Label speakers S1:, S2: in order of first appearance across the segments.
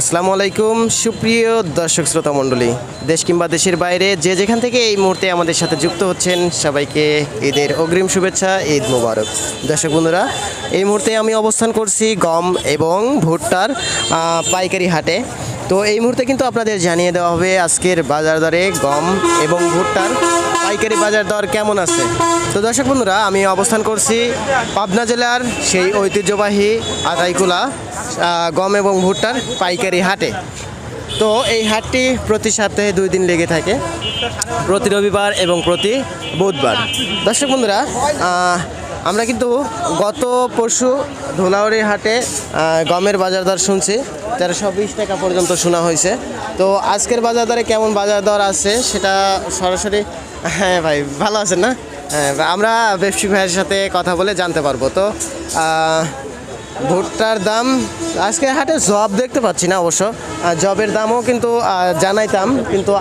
S1: আসসালামু আলাইকুম, সুপ্রিয় দর্শক শ্রোতা মণ্ডলী। দেশ কিংবা দেশের বাইরে যে যেখান থেকে এই মুহূর্তে আমাদের সাথে যুক্ত হচ্ছেন, সবাইকে ঈদের অগ্রিম শুভেচ্ছা, ঈদ মুবারক। দর্শক বন্ধুরা, এই মুহূর্তে আমি অবস্থান করছি গম এবং ভুট্টার পাইকারি হাটে। তো এই মুহূর্তে কিন্তু আপনাদের জানিয়ে দেওয়া হবে আজকের বাজার দরে গম এবং ভুট্টার। পাইকারি বাজার দর কেমন আছে? তো দর্শক বন্ধুরা, আমি অবস্থান করছি পাবনা জেলার সেই ঐতিহ্যবাহী আদাইকুলা গম এবং ভুট্টার পাইকারি হাটে। তো এই হাটটি প্রতি সপ্তাহে দুই দিন লেগে থাকে, প্রতি রবিবার এবং প্রতি বুধবার। দর্শক বন্ধুরা আমরা কিন্তু গত পরশু ধুলাউড়ি হাটে গমের বাজার দর শুনছি। তেরোশো বিশ টাকা পর্যন্ত শোনা হয়েছে। তো আজকের বাজার দরে কেমন বাজার দর আছে, সেটা সরাসরি হ্যাঁ ভাই ভালো আছেন না? হ্যাঁ আমরা ব্যবসায়িক ভাইয়ের সাথে কথা বলে জানতে পারব। তো ভুট্টার দাম আজকে হাটে জব দেখতে পাচ্ছি না অবশ্য। জবের দামও কিন্তু জানাইতাম কিন্তু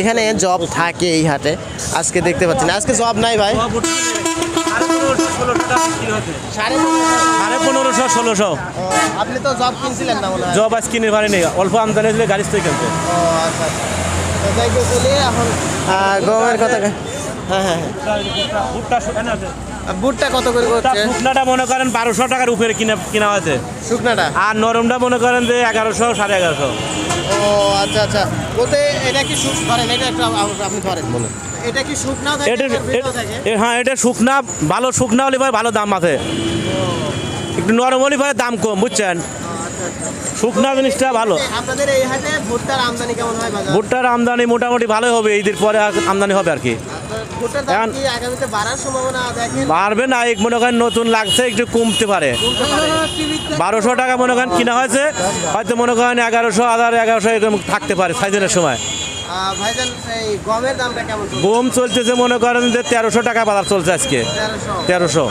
S1: এখানে জব থাকে এই হাটে। আজকে দেখতে পাচ্ছি না। আজকে জব নাই ভাই। সাড়ে
S2: পনেরোশো ষোলোশো।
S1: আপনি তো জব কিনছিলেন না
S2: জব আজ কিনে পারেনি। অল্প আমদানি গাড়ি থেকে কিনতে
S1: আচ্ছা। এখন গমের কথা হ্যাঁ হ্যাঁ হ্যাঁ। ভুট্টা কত করে করছে
S2: শুকনাটা মনে করেন বারোশো টাকার উপরে কিনে কিনা হয়েছে
S1: শুকনাটা?
S2: আর নরমটা মনে করেন যে এগারোশো সাড়ে এগারোশো।
S1: ও আচ্ছা আচ্ছা। বলতে এটা কি শুক ধরেন এটা একটু আপনি ধরেন। বলুন। এটা কি শুকনাও থাকে
S2: এটা
S1: আর ভিজাও থাকে?
S2: এ- হ্যাঁ এটা শুকনা ভালো শুকনা হলে ভাই ভালো দাম আছে। একটু নরম হলে ভাই দাম কম বুঝছেন? শুকনা জিনিসটা ভালো।
S1: আপনাদের এই হাটে ভুট্টার আমদানি কেমন হয়
S2: ভুট্টার আমদানি মোটামুটি ভালো হবে ঈদের পরে আমদানি হবে আর কি। এখন- বাড়বে না এক মনে করেন নতুন লাগছে একটু কমতে পারে।
S1: কমতে পারে।
S2: বারোশো টাকা মনে করেন কিনা হয়েছে হয়তো মনে করেন এগারোশো হাজার এগারোশো এরকম থাকতে পারে সাইজের সময়।
S1: কেমন চলছে?
S2: গম চলতেছে মনে করেন যে তেরোশো টাকা বাজার চলছে আজকে।
S1: তেরোশো।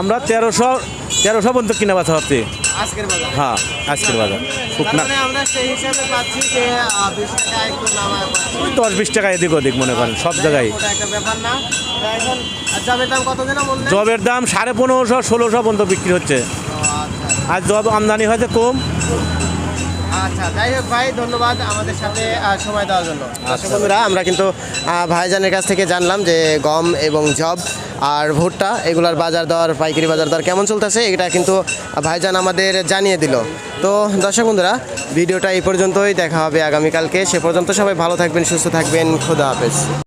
S1: আমরা তেরোশো
S2: তেরোশো পর্যন্ত কিনা বাছা হচ্ছে হ্যাঁ আজকের বাজার। শুকনা
S1: মানে যে
S2: দশ বিশ টাকা এদিক ওদিক মনে করেন সব জায়গায়।
S1: তা এখন জবের দাম
S2: সাড়ে পনেরোশো ষোলোশো পর্যন্ত বিক্রি হচ্ছে। আর জব আমদানি হয়েছে কম।
S1: আচ্ছা যাই হোক ভাই ধন্যবাদ আমাদের সাথে সময় দেওয়ার জন্য। আচ্ছা। বন্ধুরা আমরা কিন্তু ভাইজানের কাছ থেকে জানলাম যে গম এবং জব আর ভুট্টা এগুলার বাজার দর পাইকারি বাজার দর কেমন চলতেছে এটা কিন্তু ভাইজান আমাদের জানিয়ে দিল। তো দর্শক বন্ধুরা ভিডিওটা এই পর্যন্তই দেখা হবে আগামীকালকে। সে পর্যন্ত সবাই ভালো থাকবেন সুস্থ থাকবেন খোদা হাফেজ।